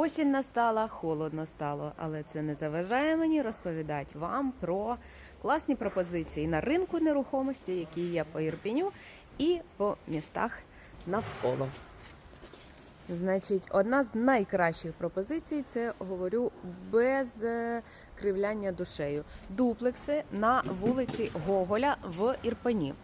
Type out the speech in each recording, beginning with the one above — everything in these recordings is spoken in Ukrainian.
Осінь настала, холодно стало, але це не заважає мені розповідати вам про класні пропозиції на ринку нерухомості, які є по Ірпіню і по містах навколо. Значить, одна з найкращих пропозицій це говорю без е, кривляння душею. Дуплекси на вулиці Гоголя в Ірпені.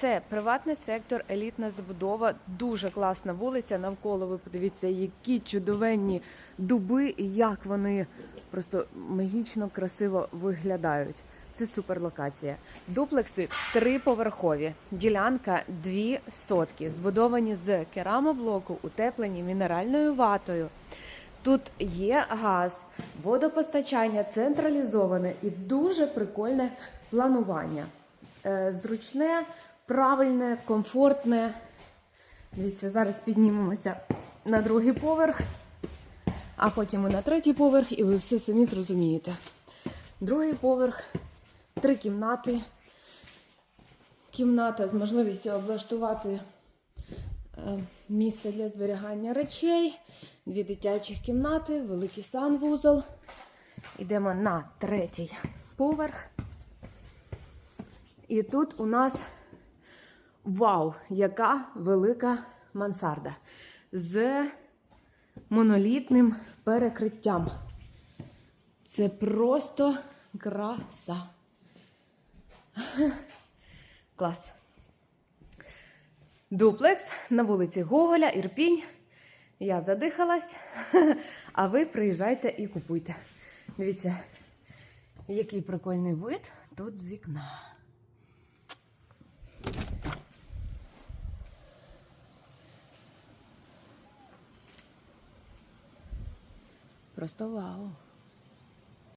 Це приватний сектор, елітна забудова, дуже класна вулиця. Навколо ви подивіться, які чудовенні дуби і як вони просто магічно красиво виглядають. Це суперлокація. Дуплекси триповерхові. Ділянка дві сотки, збудовані з керамоблоку, утеплені мінеральною ватою. Тут є газ, водопостачання централізоване і дуже прикольне планування. Е, Зручне, правильне, комфортне. Дивіться, зараз піднімемося на другий поверх, а потім і на третій поверх, і ви все самі зрозумієте. Другий поверх, три кімнати. Кімната з можливістю облаштувати е, місце для зберігання речей, дві дитячих кімнати, великий санвузол. Йдемо на третій поверх. І тут у нас вау, яка велика мансарда з монолітним перекриттям. Це просто краса. Клас. Дуплекс на вулиці Гоголя, Ірпінь. Я задихалась, а ви приїжджайте і купуйте. Дивіться, який прикольний вид тут з вікна. Просто вау.